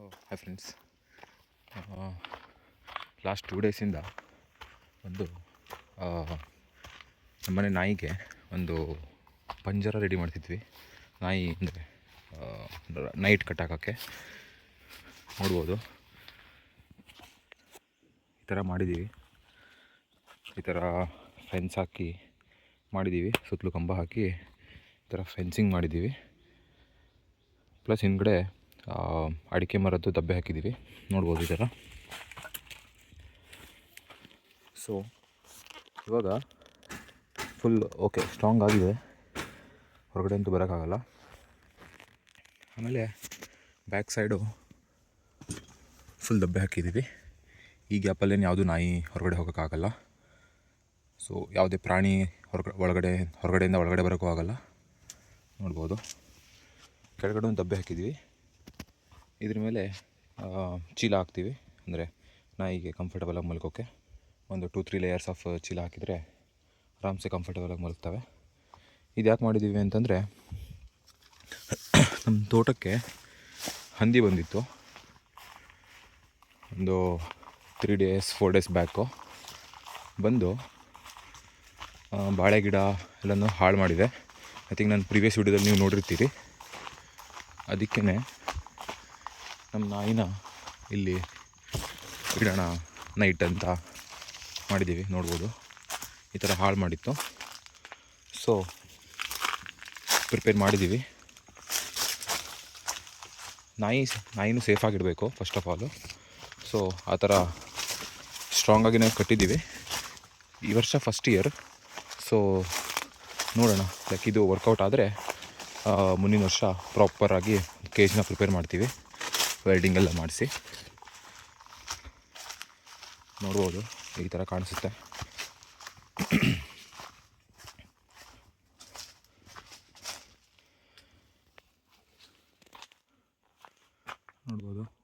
Hi friends last two ಡೇಸಿಂದ ಒಂದು ನಮ್ಮನೆ ನಾಯಿಗೆ ಒಂದು ಪಂಜರ ರೆಡಿ ಮಾಡ್ತಿದ್ವಿ. ನಾಯಿ ಅಂದರೆ ನೈಟ್ ಕಟ್ಟಾಕೋಕ್ಕೆ ನೋಡ್ಬೋದು. ಈ ಥರ ಮಾಡಿದ್ದೀವಿ ಈ ಥರ ಫೆನ್ಸ್ ಹಾಕಿ ಮಾಡಿದ್ದೀವಿ ಸುತ್ತಲೂ ಕಂಬ ಹಾಕಿ ಈ ಥರ ಫೆನ್ಸಿಂಗ್ ಮಾಡಿದ್ದೀವಿ ಪ್ಲಸ್ ಹಿಂದ್ಗಡೆ ಅಡಿಕೆ ಮರದ್ದು ದಬ್ಬೆ ಹಾಕಿದ್ದೀವಿ. ನೋಡ್ಬೋದು ಈ ಥರ. ಸೊ ಇವಾಗ ಫುಲ್ ಓಕೆ ಸ್ಟ್ರಾಂಗ್ ಆಗಿದೆ. ಹೊರಗಡೆ ಅಂತೂ ಬರೋಕ್ಕಾಗಲ್ಲ. ಆಮೇಲೆ ಬ್ಯಾಕ್ ಸೈಡು ಫುಲ್ ದಬ್ಬೆ ಹಾಕಿದ್ದೀವಿ. ಈ ಗ್ಯಾಪಲ್ಲೇನು ಯಾವುದೂ ನಾಯಿ ಹೊರಗಡೆ ಹೋಗೋಕ್ಕಾಗಲ್ಲ. ಸೊ ಯಾವುದೇ ಪ್ರಾಣಿ ಹೊರಗಡೆ ಒಳಗಡೆ, ಹೊರಗಡೆಯಿಂದ ಒಳಗಡೆ ಬರೋಕ್ಕೂ ಆಗಲ್ಲ. ನೋಡ್ಬೋದು. ಕೆಳಗಡೆ ಒಂದು ದಬ್ಬೆ ಹಾಕಿದ್ದೀವಿ. ಇದ್ರ ಮೇಲೆ ಚೀಲ ಹಾಕ್ತೀವಿ. ಅಂದರೆ ನಾಯಿಗೆ ಕಂಫರ್ಟಬಲಾಗಿ ಮಲ್ಕೋಕ್ಕೆ ಒಂದು ಟೂ ತ್ರೀ ಲೇಯರ್ಸ್ ಆಫ್ ಚೀಲ ಹಾಕಿದರೆ ಆರಾಮ್ಸೆ ಕಂಫರ್ಟಬಲಾಗಿ ಮಲಗ್ತವೆ. ಇದು ಯಾಕೆ ಮಾಡಿದ್ದೀವಿ ಅಂತಂದರೆ ನಮ್ಮ ತೋಟಕ್ಕೆ ಹಂದಿ ಬಂದಿತ್ತು. ಒಂದು three days four days back ಬಂದು ಬಾಳೆ ಗಿಡ ಎಲ್ಲನೂ ಹಾಳು ಮಾಡಿದೆ. ಐ ಥಿಂಕ್ ನಾನು ಪ್ರೀವಿಯಸ್ ವೀಡಿಯೋದಲ್ಲಿ ನೀವು ನೋಡಿರ್ತೀರಿ. ಅದಕ್ಕೇ ನಮ್ಮ ನಾಯಿನ ಇಲ್ಲಿ ಇಡೋಣ ನೈಟ್ ಅಂತ ಮಾಡಿದ್ದೀವಿ, ನೋಡ್ಬೋದು. ಈ ಥರ ಹಾಳು ಮಾಡಿತ್ತು. ಸೊ ಪ್ರಿಪೇರ್ ಮಾಡಿದ್ದೀವಿ. ನಾಯಿ ನಾಯಿನೂ ಸೇಫಾಗಿಡಬೇಕು ಫಸ್ಟ್ ಆಫ್ ಆಲು ಸೊ ಆ ಥರ ಸ್ಟ್ರಾಂಗಾಗಿನೇ ಕಟ್ಟಿದ್ದೀವಿ. ಈ ವರ್ಷ ಫಸ್ಟ್ ಇಯರ್ ಸೊ ನೋಡೋಣ. ಲೈಕ್ ಇದು ವರ್ಕೌಟ್ ಆದರೆ ಮುಂದಿನ ವರ್ಷ ಪ್ರಾಪರಾಗಿ ಕೇಜ್ನ ಪ್ರಿಪೇರ್ ಮಾಡ್ತೀವಿ. ವೆಲ್ಡಿಂಗ್ ಎಲ್ಲ ಮಾಡಿಸಿ. ನೋಡ್ಬೋದು ಈ ಥರ ಕಾಣಿಸುತ್ತೆ. ನೋಡ್ಬೋದು.